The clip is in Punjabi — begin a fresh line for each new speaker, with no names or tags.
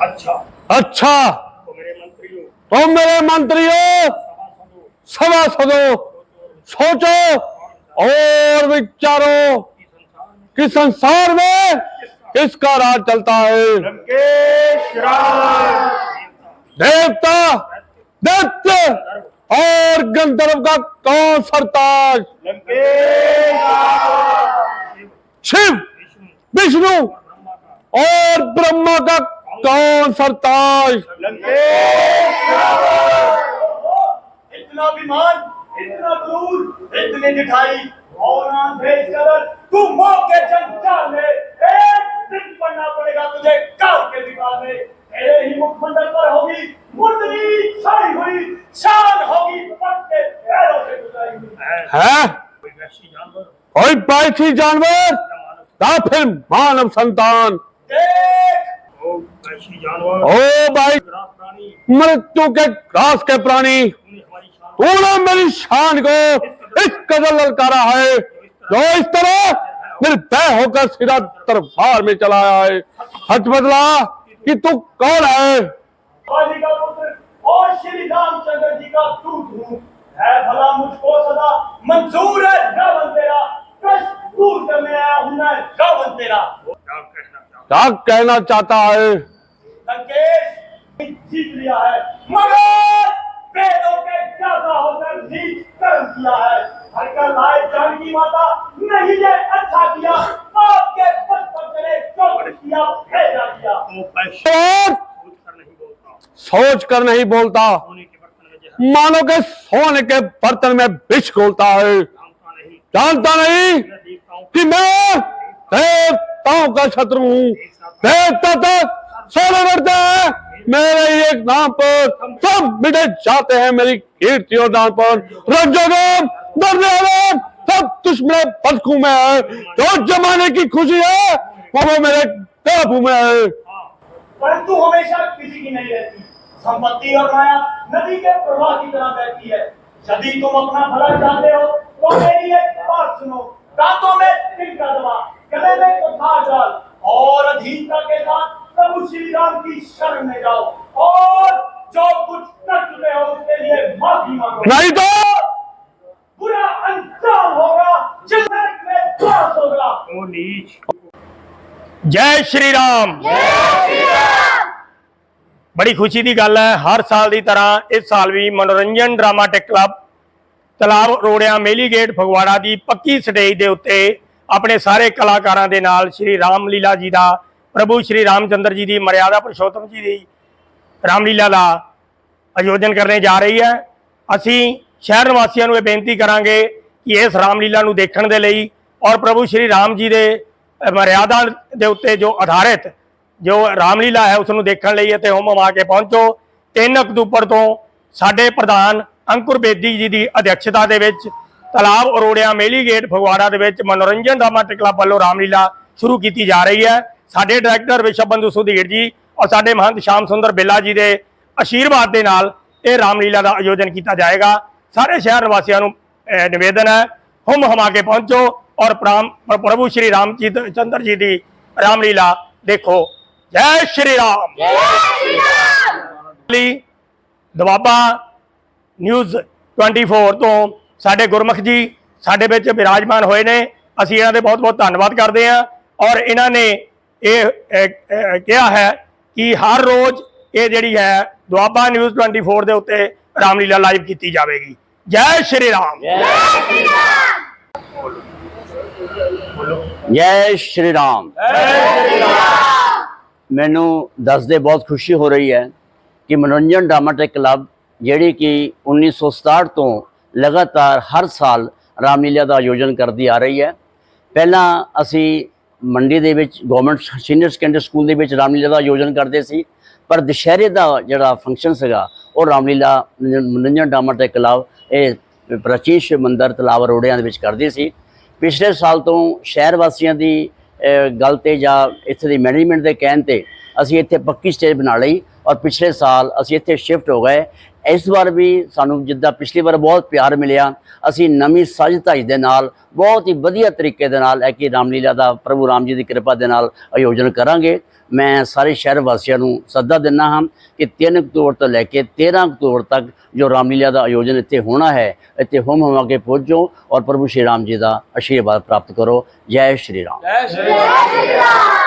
अच्छा
अच्छा
तो मेरे मंत्रियों
तो मेरे मंत्रियों
सभासदों
सभासदों सोचो और विचारो
की संसार में
कि संसार में किसका राज चलता है
लंकेश राज
देवता दैत्य और गंधर्व का कौन सरताज
लंकेश राज
शिव
विष्णु
विष्णु
ब्रह्मा का
और ब्रह्मा का कौन सरताज
लंकेश राज इतना विमान इतना क्रूर इतनी दिखाई और नाम भेज कर तू मौके जंगल में एक दिन पढ़ना पड़ेगा तुझे काल के विकाल में तेरे ही मुखमंडल पर होगी मुंडली छाई हुई शान होगी पत्ते पैरों से गुजरी हुई
है
कोई वैसी जानवर
कोई पैसी जानवर
या मानव
या फिर मानव संतान
देख ओ वैसी जानवर
ओ भाई मृत्यु के घास के प्राणी।
तूने
मेरी शान को इस कदर ललकारा है। जो इस तरह निर्भय होकर सीधा दरबार में चलाया है। हट बदला कि तू कौन है
काली का पुत्र और श्री रामचंद्र जी का दूत हूँ है भला मुझको सदा मंजूर है रावण तेरा कष्ट दूर करने आया हूँ मैं रावण तेरा क्या कहना चाहता
क्या कहना चाहता है।
जीत लिया है। मगर वेदों के ज़्यादा होकर नीच कर्म किया है। हरकर लाए जानकी माता नहीं ये अच्छा किया। आपके पद पर चले चौकट किया भेजा किया।
और
कर नहीं बोलता
सोच कर नहीं बोलता।
के
मानो के सोने के बर्तन में विष घोलता है।
जानता नहीं
जानता नहीं
मैं देवताओं
कि का शत्रु हूँ। तो सोने करते हैं। मेरे एक नाम पर सब मिटे जाते हैं मेरी कीर्ति और नाम पर। रजोगम दर्द सब दुश्मन बदकू में है। जो जमाने की खुशी है, वो मेरे काबू में है।
परंतु हमेशा किसी की नहीं रहती। संपत्ति और माया नदी के प्रवाह की तरह बहती है। यदि तुम अपना भला चाहते हो तो मेरी एक बात सुनो। दांतों में तिल का दवा गले में कुठार डाल और अधीनता के साथ प्रभु श्री राम की शरण में जाओ और जो कुछ कर चुके हो उसके लिए माफी मांगो
नहीं तो
बुरा अंजाम होगा जिंदगी में त्रास होगा ओ नीच
ਜੈ ਸ਼੍ਰੀ ਰਾਮ ਬੜੀ ਖੁਸ਼ੀ ਦੀ ਗੱਲ ਹੈ ਹਰ ਸਾਲ ਦੀ ਤਰ੍ਹਾਂ ਇਸ ਸਾਲ ਵੀ ਮਨੋਰੰਜਨ ਡਰਾਮਾ ਟੈਕ ਕਲੱਬ ਤਲਾਬ ਰੋੜਿਆਂ ਮੇਲੀ ਗੇਟ ਫਗਵਾੜਾ ਦੀ ਪੱਕੀ ਸਟੇਜ ਦੇ ਉੱਤੇ ਆਪਣੇ ਸਾਰੇ ਕਲਾਕਾਰਾਂ ਦੇ ਨਾਲ ਸ਼੍ਰੀ ਰਾਮ ਲੀਲਾ ਜੀ ਦਾ, ਪ੍ਰਭੂ ਸ਼੍ਰੀ ਰਾਮਚੰਦਰ ਜੀ ਦੀ ਮਰਿਆਦਾ ਪੁਰਸ਼ੋਤਮ ਜੀ ਦੀ ਰਾਮਲੀਲਾ ਦਾ ਆਯੋਜਨ ਕਰਨੇ ਜਾ ਰਹੀ ਹੈ। ਅਸੀਂ ਸ਼ਹਿਰ ਨਿਵਾਸੀਆਂ ਨੂੰ ਇਹ ਬੇਨਤੀ ਕਰਾਂਗੇ ਕਿ ਇਸ ਰਾਮਲੀਲਾ ਨੂੰ ਦੇਖਣ ਦੇ ਲਈ ਔਰ ਪ੍ਰਭੂ ਸ਼੍ਰੀ ਰਾਮ ਜੀ ਦੇ ਮਰਿਆਦਾ ਦੇ ਉੱਤੇ ਜੋ ਆਧਾਰਿਤ ਜੋ ਰਾਮਲੀਲਾ ਹੈ, ਉਸ ਨੂੰ ਦੇਖਣ ਲਈ ਅਤੇ ਹੁਮ ਹਮਾ ਕੇ ਪਹੁੰਚੋ। 3 ਅਕਤੂਬਰ ਤੋਂ ਸਾਡੇ ਪ੍ਰਧਾਨ ਅੰਕੁਰ ਬੇਦੀ ਜੀ ਦੀ ਅਧਿਕਸ਼ਤਾ ਦੇ ਵਿੱਚ ਤਲਾਬ ਅਰੋੜਿਆਂ ਮੇਲੀ ਗੇਟ ਫਗਵਾੜਾ ਦੇ ਵਿੱਚ ਮਨੋਰੰਜਨ ਡਰਾਮਾ ਕਲੱਬ ਵੱਲੋਂ ਰਾਮਲੀਲਾ ਸ਼ੁਰੂ ਕੀਤੀ ਜਾ ਰਹੀ ਹੈ। ਸਾਡੇ ਡਾਇਰੈਕਟਰ ਵਿਸ਼ਵ ਬੰਧੂ ਸੁਧੀਰ ਜੀ ਔਰ ਸਾਡੇ ਮਹੰਤ ਸ਼ਾਮ ਸੁੰਦਰ ਬਿੱਲਾ ਜੀ ਦੇ ਆਸ਼ੀਰਵਾਦ ਦੇ ਨਾਲ ਇਹ ਰਾਮਲੀਲਾ ਦਾ ਆਯੋਜਨ ਕੀਤਾ ਜਾਏਗਾ। ਸਾਰੇ ਸ਼ਹਿਰ ਨਿਵਾਸੀਆਂ ਨੂੰ ਨਿਵੇਦਨ ਹੈ ਹੁਮ ਹਮਾ ਕੇ ਪਹੁੰਚੋ ਔਰ ਪ੍ਰਭੂ ਸ਼੍ਰੀ ਰਾਮ ਜੀ ਦ- ਚੰਦਰ ਜੀ ਦੀ ਰਾਮਲੀਲਾ ਦੇਖੋ। ਜੈ ਸ਼੍ਰੀ ਰਾਮ। ਲਈ ਦਵਾਬਾ ਨਿਊਜ਼ 24 ਤੋਂ ਸਾਡੇ ਗੁਰਮੁਖ ਜੀ ਸਾਡੇ ਵਿੱਚ ਵਿਰਾਜਮਾਨ ਹੋਏ ਨੇ। ਅਸੀਂ ਇਹਨਾਂ ਦੇ ਬਹੁਤ ਬਹੁਤ ਧੰਨਵਾਦ ਕਰਦੇ ਹਾਂ ਔਰ ਇਹਨਾਂ ਨੇ ਇਹ ਕਿਹਾ ਹੈ ਕਿ ਹਰ ਰੋਜ਼ ਇਹ ਜਿਹੜੀ ਹੈ ਦੁਆਬਾ ਨਿਊਜ਼ 24 ਦੇ ਉੱਤੇ ਰਾਮਲੀਲਾ ਲਾਈਵ ਕੀਤੀ ਜਾਵੇਗੀ। ਜੈ ਸ਼੍ਰੀ ਰਾਮ।
ਜੈ ਸ਼੍ਰੀ ਰਾਮ। ਮੈਨੂੰ ਦੱਸਦੇ ਬਹੁਤ ਖੁਸ਼ੀ ਹੋ ਰਹੀ ਹੈ ਕਿ ਮਨੋਰੰਜਨ ਡਰਾਮਾਟਿਕ ਕਲੱਬ ਜਿਹੜੀ ਕਿ 1967 ਤੋਂ ਲਗਾਤਾਰ ਹਰ ਸਾਲ ਰਾਮਲੀਲਾ ਦਾ ਆਯੋਜਨ ਕਰਦੀ ਆ ਰਹੀ ਹੈ। ਪਹਿਲਾਂ ਅਸੀਂ ਮੰਡੀ ਦੇ ਵਿੱਚ ਗਵਰਨਮੈਂਟ ਸੀਨੀਅਰ ਸੈਕੰਡਰੀ ਸਕੂਲ ਦੇ ਵਿੱਚ ਰਾਮਲੀਲਾ ਦਾ ਆਯੋਜਨ ਕਰਦੇ ਸੀ, ਪਰ ਦੁਸ਼ਹਿਰੇ ਦਾ ਜਿਹੜਾ ਫੰਕਸ਼ਨ ਸੀਗਾ, ਉਹ ਰਾਮਲੀਲਾ ਮਨੋਰੰਜਨ ਡਾਮਰ ਦੇ ਕਲੱਬ ਇਹ ਪ੍ਰਾਚੀਨ ਮੰਦਰ ਮੰਦਿਰ ਰੋੜਿਆਂ ਦੇ ਵਿੱਚ ਕਰਦੇ ਸੀ। ਪਿਛਲੇ ਸਾਲ ਤੋਂ ਸ਼ਹਿਰ ਵਾਸੀਆਂ ਦੀ ਗੱਲ ਤੇ ਜਾਂ ਇੱਥੇ ਦੀ ਮੈਨੇਜਮੈਂਟ ਦੇ ਕਹਿਣ ਤੇ ਅਸੀਂ ਇੱਥੇ ਪੱਕੀ ਸਟੇਜ ਬਣਾ ਲਈ ਔਰ ਪਿਛਲੇ ਸਾਲ ਅਸੀਂ ਇੱਥੇ ਸ਼ਿਫਟ ਹੋ ਗਏ। ਇਸ ਵਾਰ ਵੀ ਸਾਨੂੰ ਜਿੱਦਾਂ ਪਿਛਲੀ ਵਾਰ ਬਹੁਤ ਪਿਆਰ ਮਿਲਿਆ, ਅਸੀਂ ਨਵੀਂ ਸਾਜਧਾਈ ਦੇ ਨਾਲ, ਬਹੁਤ ਹੀ ਵਧੀਆ ਤਰੀਕੇ ਦੇ ਨਾਲ ਇਹ ਕਿ ਰਾਮਲੀਲਾ ਦਾ ਪ੍ਰਭੂ ਰਾਮ ਜੀ ਦੀ ਕਿਰਪਾ ਦੇ ਨਾਲ ਆਯੋਜਨ ਕਰਾਂਗੇ। ਮੈਂ ਸਾਰੇ ਸ਼ਹਿਰ ਵਾਸੀਆਂ ਨੂੰ ਸੱਦਾ ਦਿੰਨਾ ਹਾਂ ਕਿ 3 ਅਕਤੂਬਰ ਤੋਂ ਲੈ ਕੇ 13 ਅਕਤੂਬਰ ਤੱਕ ਜੋ ਰਾਮਲੀਲਾ ਦਾ ਆਯੋਜਨ ਇੱਥੇ ਹੋਣਾ ਹੈ, ਇੱਥੇ ਹਮ ਹਮਾ ਕੇ ਪਹੁੰਚੋ ਔਰ ਪ੍ਰਭੂ ਸ਼੍ਰੀ ਰਾਮ ਜੀ ਦਾ ਅਸ਼ੀਰਵਾਦ ਪ੍ਰਾਪਤ ਕਰੋ। ਜੈ ਸ਼੍ਰੀ ਰਾਮ।
ਜੈ ਸ਼੍ਰੀ ਰਾਮ।